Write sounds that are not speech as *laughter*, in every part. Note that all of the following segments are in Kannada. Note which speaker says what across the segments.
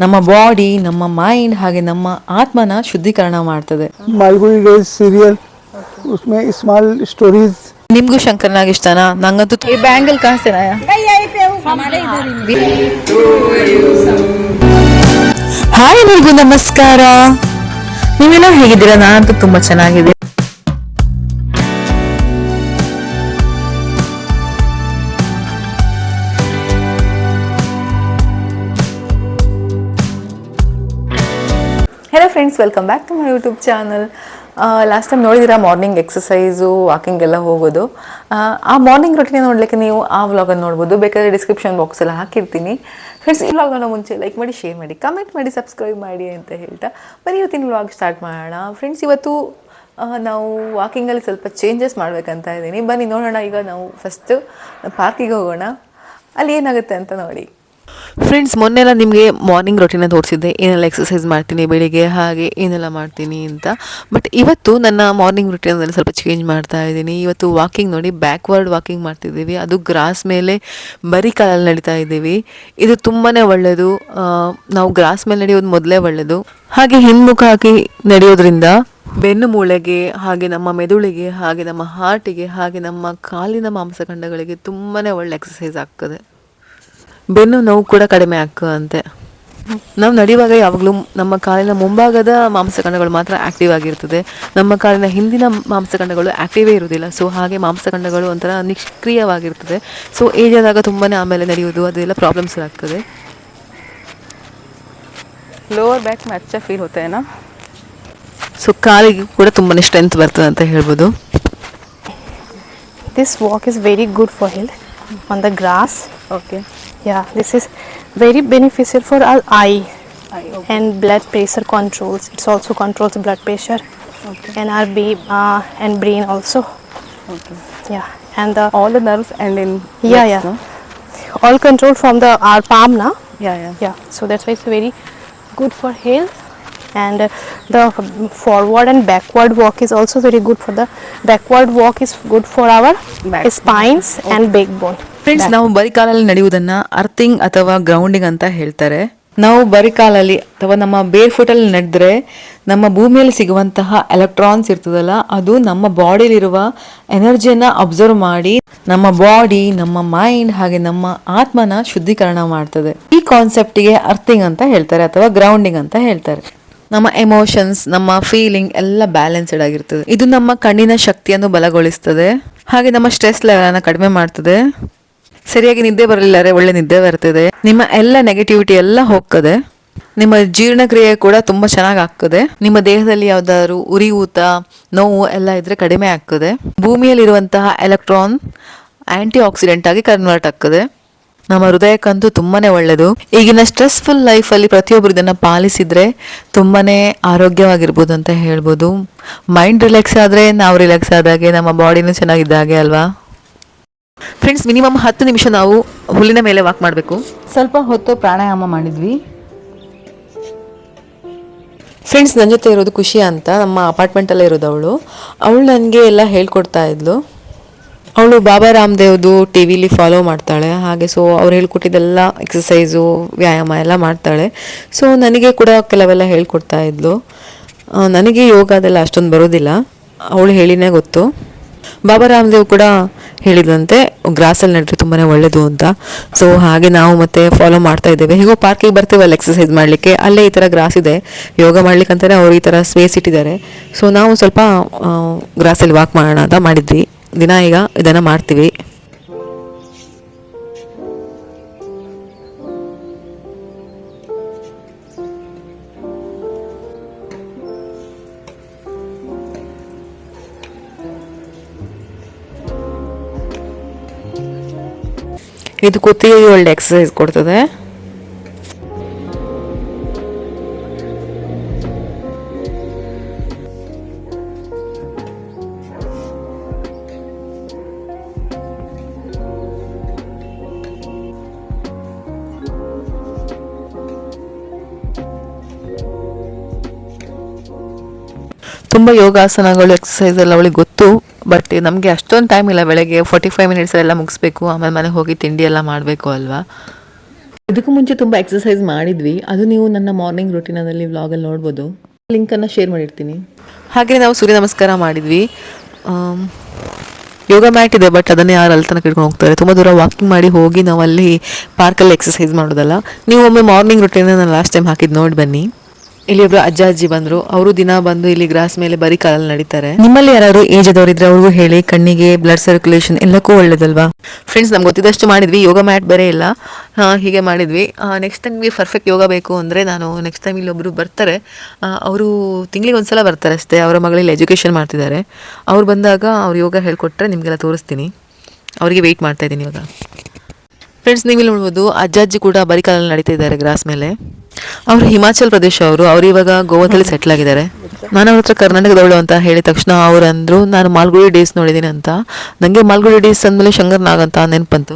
Speaker 1: ನಮ್ಮ ಬಾಡಿ ನಮ್ಮ ಮೈಂಡ್ ಹಾಗೆ ನಮ್ಮ ಆತ್ಮನ ಶುದ್ಧೀಕರಣ ಮಾಡ್ತದೆ.
Speaker 2: ಸೀರಿಯಲ್ सीरियल उसमें स्मॉल स्टोरीज
Speaker 1: ನಿಮ್ಗೂ ಶಂಕರ್ನಾಗ್ ಇಷ್ಟನಾ ನಂಗಂತೂ
Speaker 3: ಬ್ಯಾಂಗಲ್ ಕಾಣಿಸ್ತೇನ
Speaker 1: ಹಾಯ್ ಎಲ್ರಿಗೂ ನಮಸ್ಕಾರ. ನೀವೆಲ್ಲ ಹೇಗಿದ್ದೀರಾ? ನಾನಂತೂ ತುಂಬಾ ಚೆನ್ನಾಗಿದೆ hello friends welcome back to my YouTube channel last time ನೋಡಿದಿರಾ morning exercise walking ಎಲ್ಲ ಹೋಗೋದು. ಆ, ಆ ಮಾರ್ನಿಂಗ್ ರೊಟೀನ್ ನೋಡಲಿಕ್ಕೆ ನೀವು ಆ ವ್ಲಾಗನ್ನು ನೋಡ್ಬೋದು. ಬೇಕಾದ್ರೆ ಡಿಸ್ಕ್ರಿಪ್ಷನ್ ಬಾಕ್ಸ್ ಎಲ್ಲ ಹಾಕಿರ್ತೀನಿ. ಫ್ರೆಂಡ್ಸ್ ಈ ವ್ಲಾಗ್ನ ಮುಂಚೆ ಲೈಕ್ ಮಾಡಿ ಶೇರ್ ಮಾಡಿ ಕಮೆಂಟ್ ಮಾಡಿ ಸಬ್ಸ್ಕ್ರೈಬ್ ಮಾಡಿ ಅಂತ ಹೇಳ್ತಾ ಬರೀ ಇವತ್ತಿನ ವ್ಲಾಗ್ ಸ್ಟಾರ್ಟ್ ಮಾಡೋಣ. ಫ್ರೆಂಡ್ಸ್ ಇವತ್ತು ನಾವು ವಾಕಿಂಗಲ್ಲಿ ಸ್ವಲ್ಪ ಚೇಂಜಸ್ ಮಾಡಬೇಕಂತ ಇದ್ದೀನಿ. ಬನ್ನಿ ನೋಡೋಣ. ಈಗ ನಾವು ಫಸ್ಟು ಪಾರ್ಕಿಗೆ ಹೋಗೋಣ. ಅಲ್ಲಿ ಏನಾಗುತ್ತೆ ಅಂತ ನೋಡಿ. ಫ್ರೆಂಡ್ಸ್ ಮೊನ್ನೆಲ್ಲ ನಿಮಗೆ ಮಾರ್ನಿಂಗ್ ರೊಟೀನ ತೋರಿಸಿದ್ದೆ. ಏನೆಲ್ಲ ಎಕ್ಸಸೈಸ್ ಮಾಡ್ತೀನಿ, ಬೆಳಿಗ್ಗೆ ಹಾಗೆ ಏನೆಲ್ಲ ಮಾಡ್ತೀನಿ ಅಂತ. ಬಟ್ ಇವತ್ತು ನನ್ನ ಮಾರ್ನಿಂಗ್ ರೊಟೀನಲ್ಲಿ ಸ್ವಲ್ಪ ಚೇಂಜ್ ಮಾಡ್ತಾ ಇದ್ದೀನಿ. ಇವತ್ತು ವಾಕಿಂಗ್ ನೋಡಿ ಬ್ಯಾಕ್ವರ್ಡ್ ವಾಕಿಂಗ್ ಮಾಡ್ತಿದ್ದೀವಿ. ಅದು ಗ್ರಾಸ್ ಮೇಲೆ ಬರೀ ಕಾಲಲ್ಲಿ ನಡೀತಾ ಇದ್ದೀವಿ. ಇದು ತುಂಬಾ ಒಳ್ಳೆಯದು ನಾವು ಗ್ರಾಸ್ ಮೇಲೆ ನಡೆಯೋದು ಮೊದಲೇ ಒಳ್ಳೆಯದು ಹಾಗೆ ಹಿನ್ಮುಖ ಹಾಕಿ ನಡೆಯೋದ್ರಿಂದ ಬೆನ್ನು ಮೂಳೆಗೆ, ಹಾಗೆ ನಮ್ಮ ಮೆದುಳಿಗೆ, ಹಾಗೆ ನಮ್ಮ ಹಾರ್ಟಿಗೆ ಹಾಗೆ ನಮ್ಮ ಕಾಲಿನ ಮಾಂಸಖಂಡಗಳಿಗೆ ತುಂಬಾ ಒಳ್ಳೆ ಎಕ್ಸಸೈಸ್ ಆಗ್ತದೆ. ಬೆನ್ನು ನೋವು ಕೂಡ ಕಡಿಮೆ ಆಗುವಂತೆ ನಾವು ನಡೆಯುವಾಗ ಯಾವಾಗಲೂ ನಮ್ಮ ಕಾಲಿನ ಮುಂಭಾಗದ ಮಾಂಸಖಂಡಗಳು ಮಾತ್ರ ಆಕ್ಟಿವ್ ಆಗಿರ್ತದೆ. ನಮ್ಮ ಕಾಲಿನ ಹಿಂದಿನ ಮಾಂಸಖಂಡಗಳು ಆಕ್ಟಿವೇ ಇರುವುದಿಲ್ಲ. ಸೊ ಹಾಗೆ ಮಾಂಸಖಂಡಗಳು ಒಂಥರ ನಿಷ್ಕ್ರಿಯವಾಗಿರ್ತದೆ. ಸೊ ಆದಾಗ ತುಂಬಾ ಆಮೇಲೆ ನಡೆಯುವುದು ಅದೆಲ್ಲ ಪ್ರಾಬ್ಲಮ್ಸ್ ಆಗ್ತದೆ.
Speaker 3: ಲೋವರ್ ಬ್ಯಾಕ್ ಮ್ಯಾಚ ಫೀಲ್ ಹೋಗ್ತಾಯೇನಾ
Speaker 1: ಸೊ ಕಾಲಿಗೆ ಕೂಡ ತುಂಬಾ ಸ್ಟ್ರೆಂತ್ ಬರ್ತದೆ ಅಂತ ಹೇಳ್ಬೋದು.
Speaker 4: This walk is very good for health on the grass
Speaker 3: okay
Speaker 4: yeah this is very beneficial for our eye and blood pressure controls. It's also controls blood pressure and our be- uh, and brain also.
Speaker 3: Okay
Speaker 4: yeah and the
Speaker 3: all the nerves and in
Speaker 4: yeah
Speaker 3: legs,
Speaker 4: yeah.
Speaker 3: no?
Speaker 4: all control from the our palm now
Speaker 3: yeah yeah.
Speaker 4: Yeah so that's why it's very good for health. And uh, the forward and backward walk is also very good for the backward walk is good for our
Speaker 3: Back.
Speaker 4: spines and backbone
Speaker 1: friends ನಾವು ಬರಿ ಕಾಲಲ್ಲಿ ನಡೆಯುವುದನ್ನ ಅರ್ಥಿಂಗ್ ಅಥವಾ ಗ್ರೌಂಡಿಂಗ್ ಅಂತ ಹೇಳ್ತಾರೆ. ನಾವು ಬರಿ ಕಾಲಲ್ಲಿ ಅಥವಾ ನಮ್ಮ ಬೇರ್ ಫುಟಲ್ಲಿ ನಡೆದ್ರೆ ನಮ್ಮ ಭೂಮಿಯಲ್ಲಿ ಸಿಗುವಂತಹ ಎಲೆಕ್ಟ್ರಾನ್ಸ್ ಇರ್ತದಲ್ಲ ಅದು ನಮ್ಮ ಬಾಡಿಲಿರುವ ಎನರ್ಜಿಯನ್ನ ಅಬ್ಸರ್ವ್ ಮಾಡಿ ನಮ್ಮ ಬಾಡಿ ನಮ್ಮ ಮೈಂಡ್ ಹಾಗೆ ನಮ್ಮ ಆತ್ಮನ ಶುದ್ಧೀಕರಣ ಮಾಡ್ತದೆ. ಈ ಕಾನ್ಸೆಪ್ಟಿಗೆ ಅರ್ಥಿಂಗ್ ಅಂತ ಹೇಳ್ತಾರೆ ಅಥವಾ ಗ್ರೌಂಡಿಂಗ್ ಅಂತ ಹೇಳ್ತಾರೆ. ನಮ್ಮ ಎಮೋಷನ್ಸ್ ನಮ್ಮ ಫೀಲಿಂಗ್ ಎಲ್ಲ ಬ್ಯಾಲೆನ್ಸ್ಡ್ ಆಗಿರ್ತದೆ. ಇದು ನಮ್ಮ ಕಣ್ಣಿನ ಶಕ್ತಿಯನ್ನು ಬಲಗೊಳಿಸ್ತದೆ. ಹಾಗೆ ನಮ್ಮ ಸ್ಟ್ರೆಸ್ ಲೆವೆಲ್ ಕಡಿಮೆ ಮಾಡ್ತದೆ. ಸರಿಯಾಗಿ ನಿದ್ದೆ ಬರಲಿಲ್ಲರೆ ಒಳ್ಳೆ ನಿದ್ದೆ ಬರ್ತದೆ. ನಿಮ್ಮ ಎಲ್ಲ ನೆಗೆಟಿವಿಟಿ ಎಲ್ಲ ಹೋಗ್ತದೆ. ನಿಮ್ಮ ಜೀರ್ಣಕ್ರಿಯೆ ಕೂಡ ತುಂಬಾ ಚೆನ್ನಾಗಿ ಆಗ್ತದೆ. ನಿಮ್ಮ ದೇಹದಲ್ಲಿ ಯಾವ್ದಾದ್ರು ಉರಿಯೂತ ನೋವು ಎಲ್ಲ ಇದ್ರೆ ಕಡಿಮೆ ಆಗ್ತದೆ. ಭೂಮಿಯಲ್ಲಿರುವಂತಹ ಎಲೆಕ್ಟ್ರಾನ್ ಆಂಟಿ ಆಕ್ಸಿಡೆಂಟ್ ಆಗಿ ಕನ್ವರ್ಟ್ ಆಗ್ತದೆ. ನಮ್ಮ ಹೃದಯಕ್ಕಂತೂ ತುಂಬಾನೇ ಒಳ್ಳೆಯದು. ಈಗಿನ ಸ್ಟ್ರೆಸ್ಫುಲ್ ಲೈಫಲ್ಲಿ ಪ್ರತಿಯೊಬ್ಬರು ಇದನ್ನ ಪಾಲಿಸಿದ್ರೆ ತುಂಬಾನೇ ಆರೋಗ್ಯವಾಗಿರ್ಬೋದು ಅಂತ ಹೇಳ್ಬೋದು. ಮೈಂಡ್ ರಿಲ್ಯಾಕ್ಸ್ ಆದ್ರೆ ನಾವು ರಿಲ್ಯಾಕ್ಸ್ ಆದಾಗೆ, ನಮ್ಮ ಬಾಡಿನೂ ಚೆನ್ನಾಗಿದ್ದಾಗೆ ಅಲ್ವಾ? ಫ್ರೆಂಡ್ಸ್ ಮಿನಿಮಮ್ ಹತ್ತು ನಿಮಿಷ ನಾವು ಹುಲ್ಲಿನ ಮೇಲೆ ವಾಕ್ ಮಾಡಬೇಕು. ಸ್ವಲ್ಪ ಹೊತ್ತು ಪ್ರಾಣಾಯಾಮ ಮಾಡಿದ್ವಿ. ಫ್ರೆಂಡ್ಸ್ ನನ್ನ ಜೊತೆ ಇರೋದು ಖುಷಿ ಅಂತ ನಮ್ಮ ಅಪಾರ್ಟ್ಮೆಂಟಲ್ಲೇ ಇರೋದು ಅವಳು ಅವಳು ನನಗೆ ಎಲ್ಲ ಹೇಳ್ಕೊಡ್ತಾ ಇದ್ಲು. ಅವಳು ಬಾಬಾ ರಾಮದೇವ್ದು ಟಿ ವಿಲಿ ಫಾಲೋ ಮಾಡ್ತಾಳೆ. ಹಾಗೆ ಸೊ ಅವ್ರು ಹೇಳ್ಕೊಟ್ಟಿದ್ದೆಲ್ಲ ಎಕ್ಸಸೈಸು ವ್ಯಾಯಾಮ ಎಲ್ಲ ಮಾಡ್ತಾಳೆ. ಸೊ ನನಗೆ ಕೂಡ ಕೆಲವೆಲ್ಲ ಹೇಳ್ಕೊಡ್ತಾ ಇದ್ಲು. ನನಗೆ ಯೋಗ ಅದೆಲ್ಲ ಅಷ್ಟೊಂದು ಬರೋದಿಲ್ಲ. ಅವಳು ಹೇಳಿನೇ ಗೊತ್ತು. ಬಾಬಾ ರಾಮದೇವ್ ಕೂಡ ಹೇಳಿದಂತೆ ಗ್ರಾಸಲ್ಲಿ ನಡೆದ್ರೆ ತುಂಬಾ ಒಳ್ಳೆಯದು ಅಂತ. ಸೊ ಹಾಗೆ ನಾವು ಮತ್ತೆ ಫಾಲೋ ಮಾಡ್ತಾ ಇದ್ದೇವೆ. ಹೇಗೋ ಪಾರ್ಕಿಗೆ ಬರ್ತೀವಲ್ಲ ಎಕ್ಸಸೈಸ್ ಮಾಡಲಿಕ್ಕೆ, ಅಲ್ಲೇ ಈ ಥರ ಗ್ರಾಸ್ ಇದೆ. ಯೋಗ ಮಾಡ್ಲಿಕ್ಕೆ ಅಂತಾರೆ ಅವ್ರು ಈ ಥರ ಸ್ಪೇಸ್ ಇಟ್ಟಿದ್ದಾರೆ. ಸೊ ನಾವು ಸ್ವಲ್ಪ ಗ್ರಾಸಲ್ಲಿ ವಾಕ್ ಮಾಡೋಣ ಅಂತ ಮಾಡಿದ್ವಿ. ದಿನ ಈಗ ಇದನ್ನು ಮಾಡ್ತೀವಿ. ಇದು ಕುತ್ತಿಗೆ ಒಳ್ಳೆ ಎಕ್ಸಸೈಸ್ ಕೊಡ್ತದೆ. ತುಂಬ ಯೋಗಾಸನಗಳು ಎಕ್ಸಸೈಸ್ ಎಲ್ಲ ಅವಳಿಗೆ ಬಟ್ ನಮಗೆ ಅಷ್ಟೊಂದು ಟೈಮ್ ಇಲ್ಲ ಬೆಳಗ್ಗೆ ಫೋರ್ಟಿ ಫೈವ್ ಮಿನಿಟ್ಸ್ ಎಲ್ಲ ಮುಗಿಸ್ಬೇಕು ಆಮೇಲೆ ಮನೆಗೆ ಹೋಗಿ ತಿಂಡಿ ಎಲ್ಲ ಮಾಡಬೇಕು ಅಲ್ವಾ? ಇದಕ್ಕೂ ಮುಂಚೆ ತುಂಬ ಎಕ್ಸಸೈಸ್ ಮಾಡಿದ್ವಿ. ಅದು ನೀವು ನನ್ನ ಮಾರ್ನಿಂಗ್ ರುಟೀನಲ್ಲಿ ವ್ಲಾಗಲ್ಲಿ ನೋಡ್ಬೋದು. ಲಿಂಕನ್ನು ಶೇರ್ ಮಾಡಿರ್ತೀನಿ. ಹಾಗೆ ನಾವು ಸೂರ್ಯ ನಮಸ್ಕಾರ ಮಾಡಿದ್ವಿ. ಯೋಗ ಮ್ಯಾಟ್ ಇದೆ ಬಟ್ ಅದನ್ನೇ ಯಾರು ಅಲ್ಲಿ ತನಕ ಇಟ್ಕೊಂಡು ಹೋಗ್ತಾರೆ? ತುಂಬ ದೂರ ವಾಕಿಂಗ್ ಮಾಡಿ ಹೋಗಿ ನಾವು ಅಲ್ಲಿ ಪಾರ್ಕಲ್ಲಿ ಎಕ್ಸಸೈಸ್ ಮಾಡೋದಲ್ಲ. ನೀವು ಒಮ್ಮೆ ಮಾರ್ನಿಂಗ್ ರುಟೀನ್ ನಾನು ಲಾಸ್ಟ್ ಟೈಮ್ ಹಾಕಿದ್ದು ನೋಡಿ ಬನ್ನಿ. ಇಲ್ಲಿ ಒಬ್ರು ಅಜ್ಜ ಅಜ್ಜಿ ಬಂದ್ರು. ಅವರು ದಿನ ಬಂದು ಇಲ್ಲಿ ಗ್ರಾಸ್ ಮೇಲೆ ಬರೀ ಕಾಲಲ್ಲಿ ನಡೀತಾರೆ. ನಿಮ್ಮಲ್ಲಿ ಯಾರು ಏಜ್ ಆದವರಿದ್ರೆ ಅವ್ರಿಗೂ ಹೇಳಿ ಕಣ್ಣಿಗೆ ಬ್ಲಡ್ ಸರ್ಕ್ಯುಲೇಷನ್ ಎಲ್ಲಕ್ಕೂ ಒಳ್ಳೇದಲ್ವಾ? ಫ್ರೆಂಡ್ಸ್ ನಮ್ಗೆ ಗೊತ್ತಿದ್ದಷ್ಟು ಮಾಡಿದ್ವಿ. ಯೋಗ ಮ್ಯಾಟ್ ಬೇರೆ ಇಲ್ಲ. ಹೀಗೆ ಮಾಡಿದ್ವಿ. ನೆಕ್ಸ್ಟ್ ಟೈಮ್ ನಿಮಗೆ ಪರ್ಫೆಕ್ಟ್ ಯೋಗ ಬೇಕು ಅಂದರೆ ನಾನು ನೆಕ್ಸ್ಟ್ ಟೈಮ್ ಇಲ್ಲಿ ಇಲ್ಲೊಬ್ರು ಬರ್ತಾರೆ. ಅವರು ತಿಂಗಳಿಗೆ ಒಂದ್ಸಲ ಬರ್ತಾರೆ ಅಷ್ಟೇ. ಅವರ ಮಗಳಲ್ಲಿ ಎಜುಕೇಷನ್ ಮಾಡ್ತಿದ್ದಾರೆ. ಅವ್ರು ಬಂದಾಗ ಅವ್ರು ಯೋಗ ಹೇಳ್ಕೊಟ್ರೆ ನಿಮಗೆಲ್ಲ ತೋರಿಸ್ತೀನಿ. ಅವರಿಗೆ ವೆಯ್ಟ್ ಮಾಡ್ತಾ ಇದ್ದೀನಿ ಇವಾಗ. ಫ್ರೆಂಡ್ಸ್ ನೀವು ಇಲ್ಲಿ ನೋಡ್ಬೋದು ಅಜ್ಜ ಅಜ್ಜಿ ಕೂಡ ಬರೀ ಕಾಲಲ್ಲಿ ನಡೀತಾ ಇದ್ದಾರೆ ಗ್ರಾಸ್ ಮೇಲೆ. ಅವರು ಹಿಮಾಚಲ್ ಪ್ರದೇಶ ಅವರು ಅವ್ರು ಇವಾಗ ಗೋವಾದಲ್ಲಿ ಸೆಟ್ಲ್ ಆಗಿದ್ದಾರೆ ನಾನು ಅವ್ರ ಹತ್ರ ಕರ್ನಾಟಕದವಳು ಅಂತ ಹೇಳಿದ ತಕ್ಷಣ ಅವ್ರು ಅಂದರು ನಾನು ಮಾಲ್ಗುಡಿ ಡೇಸ್ ನೋಡಿದ್ದೀನಿ ಅಂತ ನನಗೆ ಮಾಲ್ಗುಡಿ ಡೇಸ್ ಅಂದಮೇಲೆ ಶಂಕರ್ ನಾಗ್ ಅಂತ ನೆನಪಂತು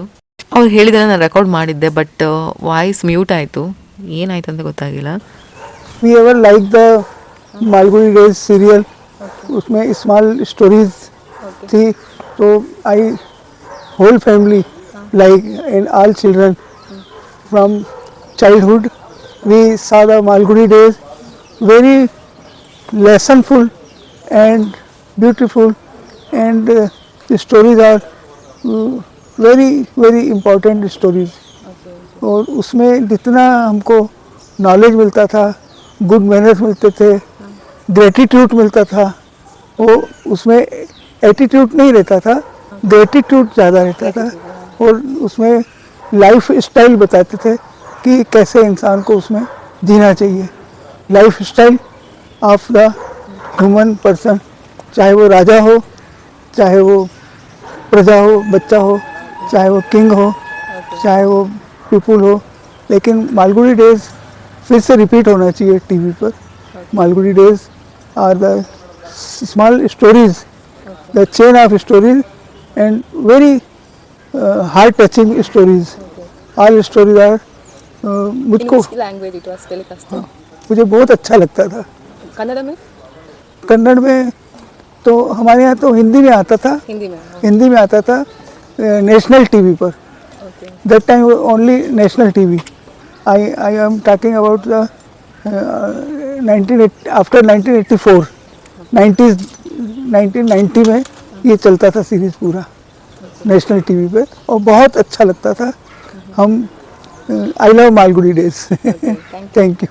Speaker 1: ಅವ್ರು ಹೇಳಿದ್ರೆ ನಾನು ರೆಕಾರ್ಡ್ ಮಾಡಿದ್ದೆ ಬಟ್ ವಾಯ್ಸ್ ಮ್ಯೂಟ್ ಆಯಿತು ಏನಾಯ್ತು ಅಂತ ಗೊತ್ತಾಗಿಲ್ಲ
Speaker 2: we ever like the Malgudi Days serial उसमें स्मॉल स्टोरीज थी तो I whole family like and all children from childhood we saw the Malgudi Days very lessonful and beautiful and uh, the stories are uh, very very important stories और उसमें जितना हमको नॉलेज मिलता था गुड मैनर्स मिलते थे ग्रेटिट्यूड मिलता था वो उसमें एटीट्यूड नहीं रहता था ग्रेटिट्यूड ज़्यादा रहता था और उसमें लाइफ स्टाइल बताते थे कि कैसे इंसान को उसमें जीना चाहिए। Lifestyle of the human person चाहे वो राजा हो, चाहे वो प्रजा हो, बच्चा हो, चाहे वो किंग हो, चाहे वो पीपुल हो, लेकिन मालगुडी डेज़ फिर से रिपीट होना चाहिए टीवी पर। Malgudi days are the small stories the chain of stories and very heart touching stories all stories are मुझको
Speaker 3: language it was telecast?
Speaker 2: मुझे बहुत अच्छा लगता था।
Speaker 3: कन्नड़ में?
Speaker 2: कन्नड़ में तो हमारे यहाँ तो हिंदी में आता था।
Speaker 3: हिंदी में हाँ।
Speaker 2: हिंदी में आता था नेशनल टीवी पर। That time only national TV I I am talking about the nineteen after 1984 nineties 1990 में ये चलता था सीरीज़ पूरा। नेशनल टीवी पे। और बहुत अच्छा लगता था। हम I love Malgudi days thank
Speaker 1: you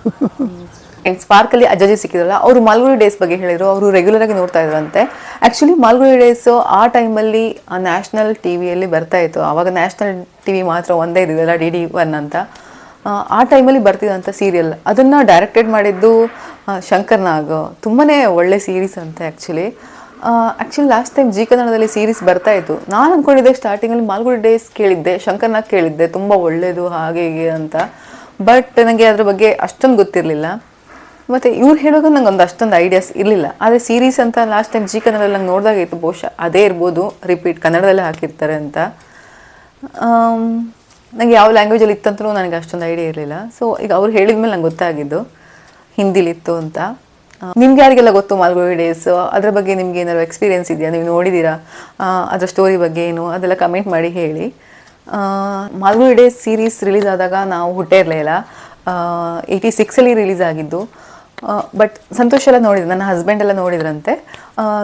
Speaker 1: ಸ್ಪಾರ್ಕಲ್ಲಿ ಅಜ್ಜಾಜಿ ಸಿಕ್ಕಿದ್ರಲ್ಲ ಅವರು ಮಾಲ್ಗುಡಿ ಡೇಸ್ ಬಗ್ಗೆ ಹೇಳಿದ್ರು ಅವರು ರೆಗ್ಯುಲರ್ ಆಗಿ ನೋಡ್ತಾ ಇದ್ರಂತೆ. ಆ್ಯಕ್ಚುಲಿ ಮಾಲ್ಗುಡಿ ಡೇಸ್ ಆ ಟೈಮಲ್ಲಿ ನ್ಯಾಷನಲ್ ಟಿವಿಯಲ್ಲಿ ಬರ್ತಾ ಇತ್ತು. ಆವಾಗ ನ್ಯಾಷನಲ್ ಟಿವಿ ಮಾತ್ರ ಒಂದೇ ಇದಿದೆಲ್ಲ ಡಿ ಡಿ ಒನ್ ಅಂತ. ಆ ಟೈಮಲ್ಲಿ ಬರ್ತಿದ್ದಂಥ ಸೀರಿಯಲ್ ಅದನ್ನು ಡೈರೆಕ್ಟೆಡ್ ಮಾಡಿದ್ದು ಶಂಕರ್ ನಾಗ್. ತುಂಬಾ ಒಳ್ಳೆ ಸೀರೀಸ್ ಅಂತೆ actually actually last time Zee ಕನ್ನಡದಲ್ಲಿ ಸೀರೀಸ್ ಬರ್ತಾ ಇತ್ತು. ನಾನು ಅಂದ್ಕೊಂಡಿದ್ದೆ ಸ್ಟಾರ್ಟಿಂಗಲ್ಲಿ ಮಾಲ್ಗುಡಿ ಡೇಸ್ ಕೇಳಿದ್ದೆ, ಶಂಕರ್ನಾಗ್ ಕೇಳಿದ್ದೆ, ತುಂಬ ಒಳ್ಳೆಯದು ಹಾಗೆ ಹೀಗೆ ಅಂತ. ಬಟ್ ನನಗೆ ಅದ್ರ ಬಗ್ಗೆ ಅಷ್ಟೊಂದು ಗೊತ್ತಿರಲಿಲ್ಲ. ಮತ್ತು ಇವ್ರು ಹೇಳೋದು ನಂಗೆ ಒಂದು ಅಷ್ಟೊಂದು ಐಡಿಯಾಸ್ ಇರಲಿಲ್ಲ. ಆದರೆ ಸೀರೀಸ್ ಅಂತ ಲಾಸ್ಟ್ ಟೈಮ್ ಜಿ ಕನ್ನಡದಲ್ಲಿ ನಂಗೆ ನೋಡಿದಾಗ ಇತ್ತು, ಬಹುಶಃ ಅದೇ ಇರ್ಬೋದು ರಿಪೀಟ್ ಕನ್ನಡದಲ್ಲೇ ಹಾಕಿರ್ತಾರೆ ಅಂತ. ನನಗೆ ಯಾವ ಲ್ಯಾಂಗ್ವೇಜಲ್ಲಿ ಇತ್ತಂತಲೂ ನನಗೆ ಅಷ್ಟೊಂದು ಐಡಿಯಾ ಇರಲಿಲ್ಲ. ಸೊ ಈಗ ಅವ್ರು ಹೇಳಿದ ಮೇಲೆ ನಂಗೆ ಗೊತ್ತಾಗಿದ್ದು, ಹಿಂದಿಲಿತ್ತು ಅಂತ. ನಿಮ್ಗೆ ಯಾರಿಗೆಲ್ಲ ಗೊತ್ತು ಮಾಲ್ಗೋವಿ ಡೇಸ್? ಅದ್ರ ಬಗ್ಗೆ ನಿಮ್ಗೆ ಏನಾದ್ರು ಎಕ್ಸ್ಪೀರಿಯನ್ಸ್ ಇದೆಯಾ? ನೀವು ನೋಡಿದ್ದೀರಾ ಅದರ ಸ್ಟೋರಿ ಬಗ್ಗೆ ಏನು? ಅದೆಲ್ಲ ಕಮೆಂಟ್ ಮಾಡಿ ಹೇಳಿ. ಮಾಲ್ಗೋವಿ ಡೇಸ್ ಸೀರೀಸ್ ರಿಲೀಸ್ ಆದಾಗ ನಾವು ಹುಟ್ಟೇ ಇರಲಿಲ್ಲ ಏಯ್ಟಿ ಸಿಕ್ಸಲ್ಲಿ ರಿಲೀಸ್ ಆಗಿದ್ದು. ಬಟ್ ಸಂತೋಷ್ ಎಲ್ಲ ನೋಡಿದ್ರು. ನನ್ನ ಹಸ್ಬೆಂಡ್ ಎಲ್ಲ ನೋಡಿದ್ರಂತೆ.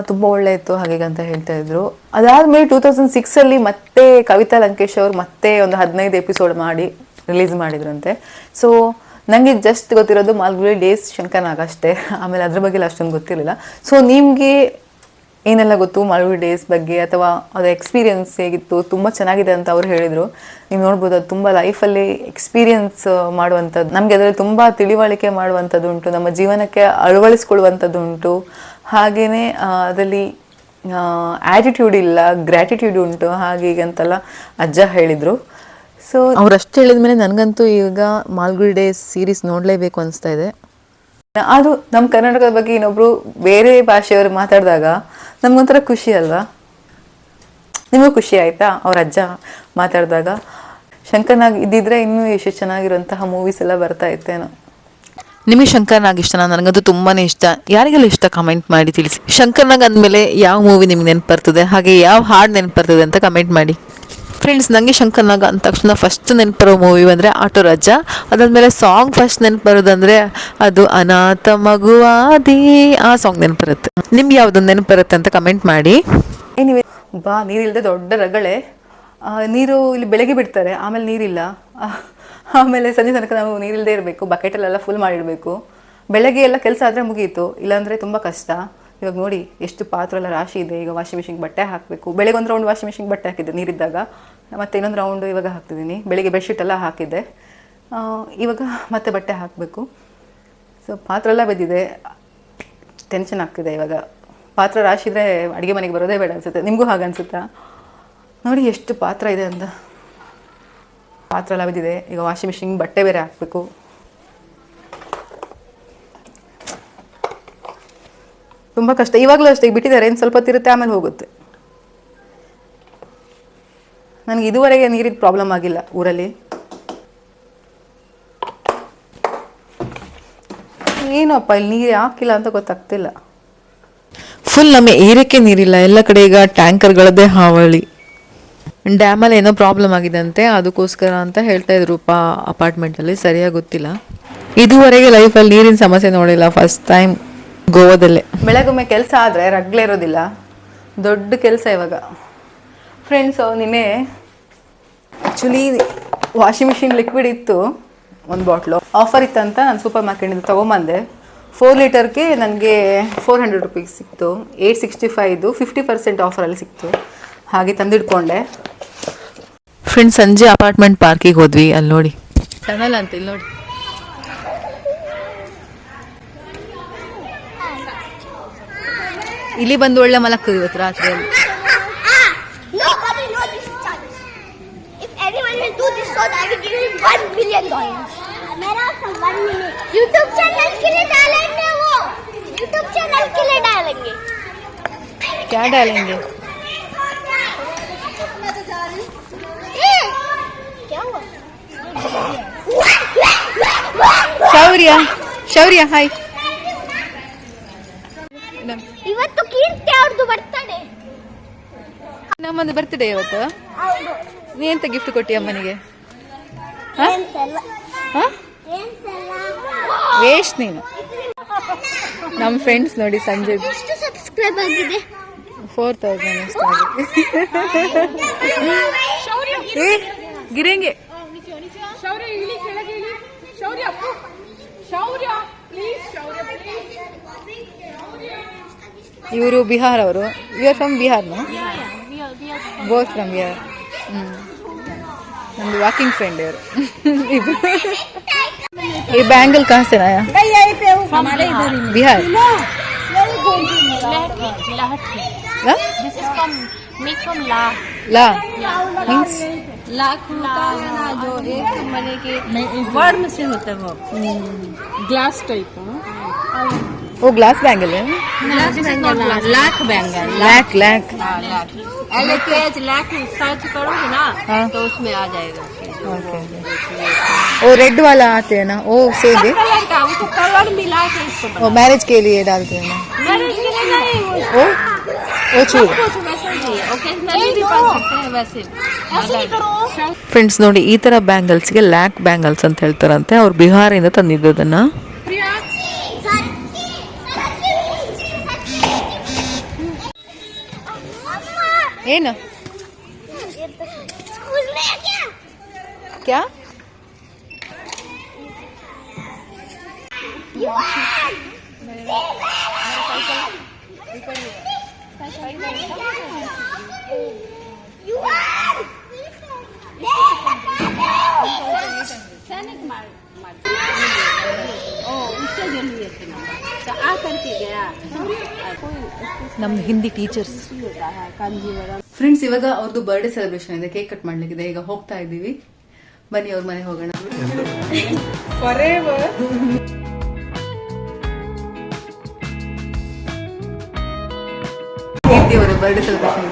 Speaker 1: ತುಂಬ ಒಳ್ಳೆ ಇತ್ತು ಹಾಗೆ ಅಂತ ಹೇಳ್ತಾ ಇದ್ರು. ಅದಾದಮೇಲೆ ಟೂ ತೌಸಂಡ್ ಸಿಕ್ಸಲ್ಲಿ ಮತ್ತೆ ಕವಿತಾ ಲಂಕೇಶ್ ಅವರು ಮತ್ತೆ ಒಂದು ಹದಿನೈದು ಎಪಿಸೋಡ್ ಮಾಡಿ ರಿಲೀಸ್ ಮಾಡಿದ್ರಂತೆ. ಸೊ ನನಗೆ ಜಸ್ಟ್ ಗೊತ್ತಿರೋದು ಮಾಲ್ಗುಳಿ ಡೇಸ್ ಶಂಕರ್ನಾಗ ಅಷ್ಟೇ. ಆಮೇಲೆ ಅದ್ರ ಬಗ್ಗೆ ಅಷ್ಟೊಂದು ಗೊತ್ತಿರಲಿಲ್ಲ. ಸೊ ನಿಮಗೆ ಏನೆಲ್ಲ ಗೊತ್ತು ಮಾಲ್ಗುಳಿ ಡೇಸ್ ಬಗ್ಗೆ? ಅಥವಾ ಅದರ ಎಕ್ಸ್ಪೀರಿಯನ್ಸ್ ಹೇಗಿತ್ತು? ತುಂಬ ಚೆನ್ನಾಗಿದೆ ಅಂತ ಅವ್ರು ಹೇಳಿದರು. ನೀವು ನೋಡ್ಬೋದು ಅದು ತುಂಬ ಲೈಫಲ್ಲಿ ಎಕ್ಸ್ಪೀರಿಯನ್ಸ್ ಮಾಡುವಂಥದ್ದು. ನಮಗೆ ಅದರಲ್ಲಿ ತುಂಬ ತಿಳಿವಳಿಕೆ ಮಾಡುವಂಥದ್ದು ಉಂಟು. ನಮ್ಮ ಜೀವನಕ್ಕೆ ಅಳವಡಿಸ್ಕೊಳ್ಳುವಂಥದ್ದು ಉಂಟು. ಹಾಗೆಯೇ ಅದರಲ್ಲಿ ಆ್ಯಟಿಟ್ಯೂಡ್ ಇಲ್ಲ ಗ್ರ್ಯಾಟಿಟ್ಯೂಡ್ ಉಂಟು. ಹಾಗೆ ಹೀಗೆ ಅಂತೆಲ್ಲ ಅಜ್ಜ ಹೇಳಿದರು. ಸೊ ಅವ್ರು ಅಷ್ಟು ಹೇಳಿದ ಮೇಲೆ ನನಗಂತೂ ಈಗ ಮಾಲ್ಗುಡಿ ಡೇಸ್ ಸೀರೀಸ್ ನೋಡಲೇಬೇಕು ಅನಿಸ್ತಾ ಇದೆ. ಅದು ನಮ್ಮ ಕರ್ನಾಟಕದ ಬಗ್ಗೆ ಇನ್ನೊಬ್ರು ಬೇರೆ ಭಾಷೆಯವರು ಮಾತಾಡಿದಾಗ ನಮ್ಗೊಂಥರ ಖುಷಿ ಅಲ್ವಾ? ನಿಮಗೂ ಖುಷಿ ಆಯ್ತಾ ಅವ್ರ ಅಜ್ಜ ಮಾತಾಡಿದಾಗ? ಶಂಕರ್ನಾಗ್ ಇದ್ದಿದ್ರೆ ಇನ್ನೂ ಎಷ್ಟು ಚೆನ್ನಾಗಿರುವಂತಹ ಮೂವೀಸ್ ಎಲ್ಲ ಬರ್ತಾ ಇತ್ತೇನೋ ನಿಮಗೆ ಶಂಕರ್ನಾಗ್ ಇಷ್ಟನಾ? ನನಗಂತೂ ತುಂಬಾ ಇಷ್ಟ. ಯಾರಿಗೆಲ್ಲ ಇಷ್ಟ ಕಮೆಂಟ್ ಮಾಡಿ ತಿಳಿಸಿ. ಶಂಕರ್ನಾಗ್ ಅಂದಮೇಲೆ ಯಾವ ಮೂವಿ ನಿಮ್ಗೆ ನೆನಪು ಬರ್ತದೆ? ಹಾಗೆ ಯಾವ ಹಾಡು ನೆನಪು ಬರ್ತದೆ ಅಂತ ಕಮೆಂಟ್ ಮಾಡಿ.
Speaker 5: ಫ್ರೆಂಡ್ಸ್ ನನಗೆ ಶಂಕರ್ನಾಗ ಅಂದ ತಕ್ಷಣ ಫಸ್ಟ್ ನೆನಪರೋ ಮೂವಿ ಅಂದರೆ ಆಟೋ ರಾಜ. ಅದಾದಮೇಲೆ ಸಾಂಗ್ ಫಸ್ಟ್ ನೆನಪು ಬರೋದಂದರೆ ಅದು ಅನಾಥ ಮಗುವಾದಿ ಆ ಸಾಂಗ್ ನೆನಪು ಬರುತ್ತೆ. ನಿಮ್ಗೆ ಯಾವ್ದೊಂದು ನೆನಪು ಬರುತ್ತೆ ಅಂತ ಕಮೆಂಟ್ ಮಾಡಿ. ಬಾ ನೀರಿಲ್ಲದೆ ದೊಡ್ಡ ರಗಳೆ. ನೀರು ಇಲ್ಲಿ ಬೆಳಗ್ಗೆ ಬಿಡ್ತಾರೆ, ಆಮೇಲೆ ನೀರಿಲ್ಲ. ಆಮೇಲೆ ಸಂಜೆ ತನಕ ನಾವು ನೀರಿಲ್ಲದೆ ಇರಬೇಕು ಬಕೆಟಲ್ಲೆಲ್ಲ ಫುಲ್ ಮಾಡಿಡಬೇಕು. ಬೆಳಗ್ಗೆ ಎಲ್ಲ ಕೆಲಸ ಆದರೆ ಮುಗಿಯಿತು ಇಲ್ಲಾಂದರೆ ತುಂಬ ಕಷ್ಟ. ಇವಾಗ ನೋಡಿ ಎಷ್ಟು ಪಾತ್ರೆ ಎಲ್ಲ ರಾಶಿ ಇದೆ. ಈಗ ವಾಷಿಂಗ್ ಮಿಷಿನ್ಗೆ ಬಟ್ಟೆ ಹಾಕಬೇಕು. ಬೆಳಗ್ಗೆ ಒಂದು ರೌಂಡ್ ವಾಷಿಂಗ್ ಮಿಷಿನ್ ಬಟ್ಟೆ ಹಾಕಿದ್ದೆ ನೀರಿದ್ದಾಗ. ಮತ್ತೆ ಇನ್ನೊಂದು ರೌಂಡು ಇವಾಗ ಹಾಕ್ತಿದ್ದೀನಿ. ಬೆಳಿಗ್ಗೆ ಬೆಡ್ಶೀಟ್ ಎಲ್ಲ ಹಾಕಿದ್ದೆ. ಇವಾಗ ಮತ್ತೆ ಬಟ್ಟೆ ಹಾಕಬೇಕು. ಸೊ ಪಾತ್ರೆ ಎಲ್ಲ ಬಿದ್ದಿದೆ. ಟೆನ್ಷನ್ ಆಗ್ತಿದೆ ಇವಾಗ. ಪಾತ್ರ ರಾಶಿ ಇದ್ರೆ ಅಡುಗೆ ಮನೆಗೆ ಬರೋದೇ ಬೇಡ ಅನಿಸುತ್ತೆ. ನಿಮಗೂ ಹಾಗೆ ಅನಿಸುತ್ತಾ? ನೋಡಿ ಎಷ್ಟು ಪಾತ್ರ ಇದೆ ಅಂತ. ಪಾತ್ರ ಎಲ್ಲ ಬಿದ್ದಿದೆ. ಈಗ ವಾಷಿಂಗ್ ಮಿಷಿನ್ ಬಟ್ಟೆ ಬೇರೆ ಹಾಕಬೇಕು. ತುಂಬ ಕಷ್ಟ. ಇವಾಗಲೂ ಅಷ್ಟೇ ಬಿಟ್ಟಿದ್ದಾರೆ, ಇನ್ನು ಸ್ವಲ್ಪ ತಿರುತ್ತೆ ಆಮೇಲೆ ಹೋಗುತ್ತೆ. ನನಗೆ ಇದುವರೆಗೆ ನೀರಿನ ಪ್ರಾಬ್ಲಮ್ ಆಗಿಲ್ಲ ಊರಲ್ಲಿ. ಏನಪ್ಪ, ಇಲ್ಲಿ ನೀರು ಹಾಕಿಲ್ಲ ಅಂತ ಗೊತ್ತಾಗ್ತಿಲ್ಲ. ಫುಲ್ ನಮ್ಮ ಏರಿಯಕ್ಕೆ ನೀರಿಲ್ಲ. ಎಲ್ಲ ಕಡೆ ಈಗ ಟ್ಯಾಂಕರ್ಗಳದ್ದೇ ಹಾವಳಿ. ಡ್ಯಾಮಲ್ಲಿ ಏನೋ ಪ್ರಾಬ್ಲಮ್ ಆಗಿದೆ ಅಂತೆ ಅದಕ್ಕೋಸ್ಕರ ಅಂತ ಹೇಳ್ತಾ ಇದ್ರು ಪಾ ಅಪಾರ್ಟ್ಮೆಂಟಲ್ಲಿ ಸರಿಯಾಗಿ ಗೊತ್ತಿಲ್ಲ. ಇದುವರೆಗೆ ಲೈಫಲ್ಲಿ ನೀರಿನ ಸಮಸ್ಯೆ ನೋಡಿಲ್ಲ. First time ಗೋವಾದಲ್ಲೇ. ಬೆಳಗೊಮ್ಮೆ ಕೆಲಸ ಆದರೆ ರಗ್ಲೇ ಇರೋದಿಲ್ಲ. ದೊಡ್ಡ ಕೆಲಸ ಇವಾಗ. ಫ್ರೆಂಡ್ಸು ನಿನ್ನೆ ಆ್ಯಕ್ಚುಲಿ ವಾಷಿಂಗ್ ಮಿಷಿನ್ ಲಿಕ್ವಿಡ್ ಇತ್ತು ಒಂದು ಬಾಟ್ಲು ಆಫರ್ ಇತ್ತಂತ ನಾನು ಸೂಪರ್ ಮಾರ್ಕೆಟಿಂದ ತೊಗೊಂಬಂದೆ. ಫೋರ್ ಲೀಟರ್ಗೆ ನನಗೆ ಫೋರ್ ಹಂಡ್ರೆಡ್ ರುಪೀಸ್ ಸಿಕ್ತು. ಏಯ್ಟ್ ಸಿಕ್ಸ್ಟಿ ಫೈದು ಫಿಫ್ಟಿ ಪರ್ಸೆಂಟ್ ಆಫರಲ್ಲಿ ಸಿಕ್ತು. ಹಾಗೆ ತಂದಿಟ್ಕೊಂಡೆ. ಫ್ರೆಂಡ್ಸ್ ಸಂಜೆ ಅಪಾರ್ಟ್ಮೆಂಟ್ ಪಾರ್ಕಿಗೆ ಹೋದ್ವಿ ಅಲ್ಲಿ ನೋಡಿ. ಟನಲ್ ಅಂತ ಇಲ್ಲಿ ನೋಡಿ.
Speaker 6: million dollars. मेरा सब one million. YouTube channel के लिए डालेंगे वो. YouTube channel के लिए डालेंगे.
Speaker 5: क्या डालेंगे
Speaker 6: ए, क्या हुआ?
Speaker 5: ಶೌರ್ಯ ಬರ್ತಿದೆ ಹಾಯ್
Speaker 6: ಇವತ್ತು ಕೀರ್ತಿ ಅವ್ರದ್ದು ಬರ್ತಡೆ
Speaker 5: ನಮ್ಮದು ಬರ್ತ್ಡೇ ಇವತ್ತು.
Speaker 6: ಹೌದು.
Speaker 5: ನೀ ಎಂತ ಗಿಫ್ಟ್ ಕೊಟ್ಟಿ ಅಮ್ಮನಿಗೆ? ವೇಸ್ಟ್ ನೀನು. ನಮ್ಮ ಫ್ರೆಂಡ್ಸ್ ನೋಡಿ ಸಂಜೆ.
Speaker 6: ಎಷ್ಟು ಸಬ್ಸ್ಕ್ರೈಬ್ ಆಗಿದೆ?
Speaker 5: ಫೋರ್ ತೌಸಂಡ್ ಅಷ್ಟು ಆಗಿದೆ. ಏ ಗಿರಂಗೆ. ಇವರು ಬಿಹಾರ್ ಅವರು you are from ಬಿಹಾರ್ನ both from Bihar ಹ್ಞೂ ನಮ್ದು ವಾಕಿಂಗ್ ಫ್ರೆಂಡ್ ಇವರು ये बैंगल कहाँ से लाया बिहार ला
Speaker 7: This is from make from La.
Speaker 5: La means
Speaker 3: lakh होता है ना जो एक मने के वर्म से होता है वो ग्लास टाइप
Speaker 5: वो ग्लास बैंगल है
Speaker 3: lakh bangle
Speaker 5: lac lac
Speaker 3: L K H lakh search करोगे ना
Speaker 5: हाँ।
Speaker 3: तो उसमें आ जाएगा
Speaker 5: वो रेड वाला आते हैं ना वो सेम है
Speaker 3: कलर का उसको कलर मिला के इसको
Speaker 5: वो मैरिज के लिए डालते हैं ना
Speaker 3: मैरिज के लिए नहीं वो
Speaker 5: वो वो चूड़
Speaker 3: कुछ वैसे नहीं है ओकेजनली भी पहन सकते हैं वैसे
Speaker 5: ಫ್ರೆಂಡ್ಸ್ ನೋಡಿ ಈ ಥರ ಬ್ಯಾಂಗಲ್ಸ್ಗೆ ಲ್ಯಾಕ್ ಬ್ಯಾಂಗಲ್ಸ್ ಅಂತ ಹೇಳ್ತಾರಂತೆ ಅವ್ರು ಬಿಹಾರಿಂದ ತಂದಿದ್ದು ಏನು
Speaker 6: क्या
Speaker 5: ಸನಿಕ್ ಮಾಡಿ ನಮ್ದು ಹಿಂದಿ ಟೀಚರ್ಸ್ ಫ್ರೆಂಡ್ಸ್ ಇವಾಗ ಅವ್ರದ್ದು ಬರ್ಡೇ ಸೆಲೆಬ್ರೇಷನ್ ಇದೆ. ಕೇಕ್ ಕಟ್ ಮಾಡ್ಲಿಕ್ಕಿದೆ. ಈಗ ಹೋಗ್ತಾ ಇದ್ದೀವಿ. ಬನ್ನಿ ಅವ್ರ ಮನೆ ಹೋಗೋಣ. ಅವರ ಬರ್ಡೇ ಸೆಲೆಬ್ರೇಷನ್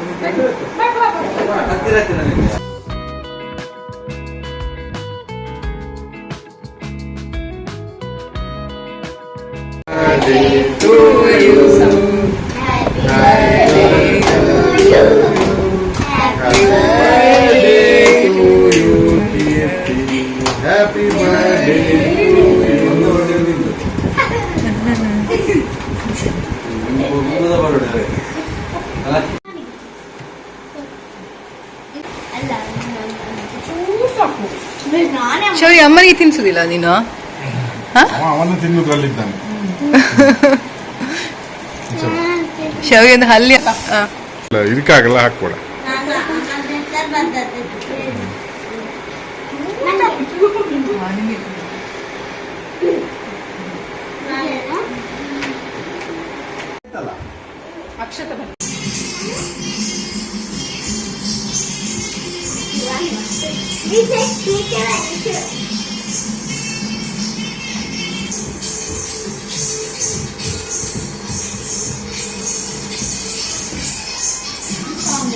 Speaker 6: ಶೌರ್ಯ
Speaker 5: ಅಮ್ಮನಿಗೆ ತಿನ್ಸುದಿಲ್ಲ ನೀನು?
Speaker 8: ಅವನು *laughs*
Speaker 5: ಶಾವಿಗೆ ಒಂದು ಹಲ್ಲಿ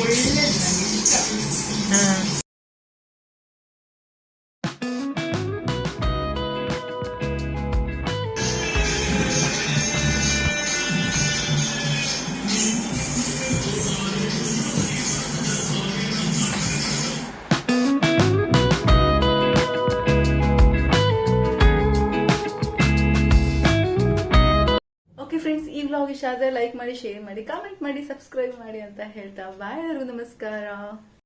Speaker 5: ಆ,
Speaker 8: ಇಲ್ಲ ಇದಕ್ಕಾಗಲ್ಲ ಹಾಕ್ಬೇಡ
Speaker 5: ಓಕೆ ಫ್ರೆಂಡ್ಸ್ ಈ ವ್ಲಾಗ್ ಇಷ್ಟ ಆದರೆ ಲೈಕ್ ಮಾಡಿ ಶೇರ್ ಮಾಡಿ ಕಾಮೆಂಟ್ ಮಾಡಿ ಸಬ್ಸ್ಕ್ರೈಬ್ ಮಾಡಿ ಅಂತ ಹೇಳ್ತಾ ಬಾಯ್ ನಮಸ್ಕಾರ.